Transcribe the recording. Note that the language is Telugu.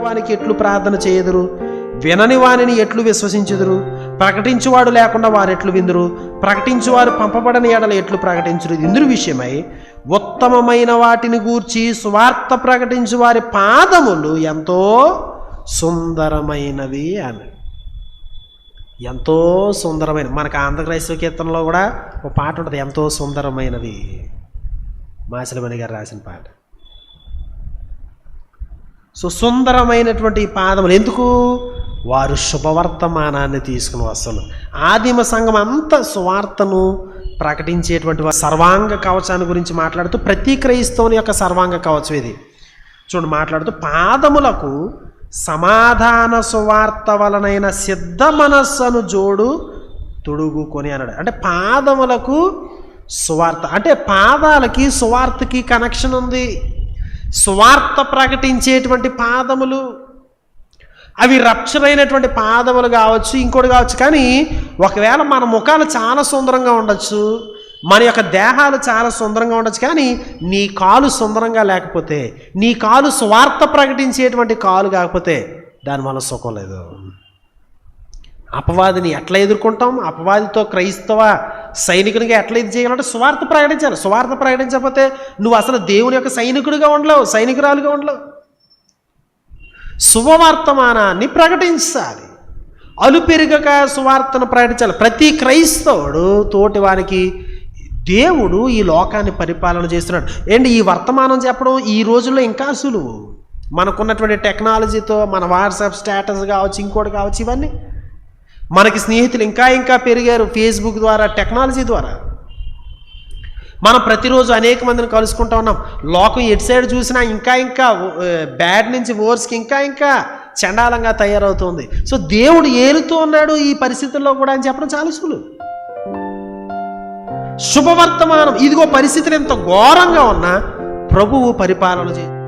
వానికి ఎట్లు ప్రార్థన చేయదురు? వినని వానిని ఎట్లు విశ్వసించుదురు? ప్రకటించువాడు లేకుండా వారు ఎట్లు విందురు? ప్రకటించువారు పంపబడని ఎడల ఎట్లు ప్రకటించరు? ఇందురు విషయమై ఉత్తమమైన వాటిని గూర్చి స్వార్థ ప్రకటించు వారి పాదములు ఎంతో సుందరమైనవి అని. ఎంతో సుందరమైన మనకు ఆంధ్ర క్రైస్తవ కీర్తనలో కూడా ఒక పాట ఉంటుంది ఎంతో సుందరమైనది. మాసిలమణి గారు రాసిన పాట. సో సుందరమైనటువంటి పాదములు. ఎందుకు? వారు శుభవర్తమానాన్ని తీసుకుని వస్తారు ఆదిమ సంఘం అంతా సువార్తను ప్రకటించేటువంటి సర్వాంగ కవచాన్ని గురించి మాట్లాడుతూ ప్రతి క్రైస్తవుని యొక్క సర్వాంగ కవచం ఇది. చూడండి మాట్లాడుతూ పాదములకు సమాధాన సువార్త వలనైన సిద్ధ మనస్సును జోడు తొడుగుకొని అన్నాడు. అంటే పాదములకు సువార్త. అంటే పాదాలకి సువార్తకి కనెక్షన్ ఉంది. స్వార్థ ప్రకటించేటువంటి పాదములు. అవి రప్చర్ అయినటువంటి పాదములు కావచ్చు ఇంకోటి కావచ్చు. కానీ ఒకవేళ మన ముఖాలు చాలా సుందరంగా ఉండొచ్చు మన యొక్క దేహాలు చాలా సుందరంగా ఉండొచ్చు కానీ నీ కాలు సుందరంగా లేకపోతే నీ కాలు స్వార్థ ప్రకటించేటువంటి కాలు కాకపోతే దానివల్ల సుఖం లేదు. అపవాదిని ఎట్లా ఎదుర్కొంటాం? అపవాదితో క్రైస్తవ సైనికునిగా ఎట్లా ఇది చేయాలంటే స్వార్థ ప్రకటించాలి. స్వార్థ ప్రకటించకపోతే నువ్వు అసలు దేవుని యొక్క సైనికుడిగా ఉండలేవు సైనికురాలుగా ఉండలేవు. శుభవర్తమానాన్ని ప్రకటించాలి. అలుపెరుగక సువార్తను ప్రకటించాలి. ప్రతి క్రైస్తవుడు తోటి వారికి దేవుడు ఈ లోకాన్ని పరిపాలన చేస్తున్నాడు. ఏంటి ఈ వర్తమానం చెప్పడం ఈ రోజుల్లో ఇంకా సులువు. మనకున్నటువంటి టెక్నాలజీతో మన వాట్సాప్ స్టేటస్ కావచ్చు ఇంకోటి కావచ్చు ఇవన్నీ మనకి స్నేహితులు ఇంకా ఇంకా పెరిగారు ఫేస్బుక్ ద్వారా టెక్నాలజీ ద్వారా. మనం ప్రతిరోజు అనేక మందిని కలుసుకుంటూ ఉన్నాం. లోకం ఎటు సైడ్ చూసినా ఇంకా ఇంకా బ్యాడ్ నుంచి ఓర్స్కి ఇంకా ఇంకా చండాలంగా తయారవుతుంది. సో దేవుడు ఏలుతూ ఉన్నాడు ఈ పరిస్థితుల్లో కూడా అని చెప్పడం చాలా సులువు. శుభవర్తమానం. ఇదిగో పరిస్థితులు ఎంత ఘోరంగా ఉన్నా ప్రభువు పరిపాలన చే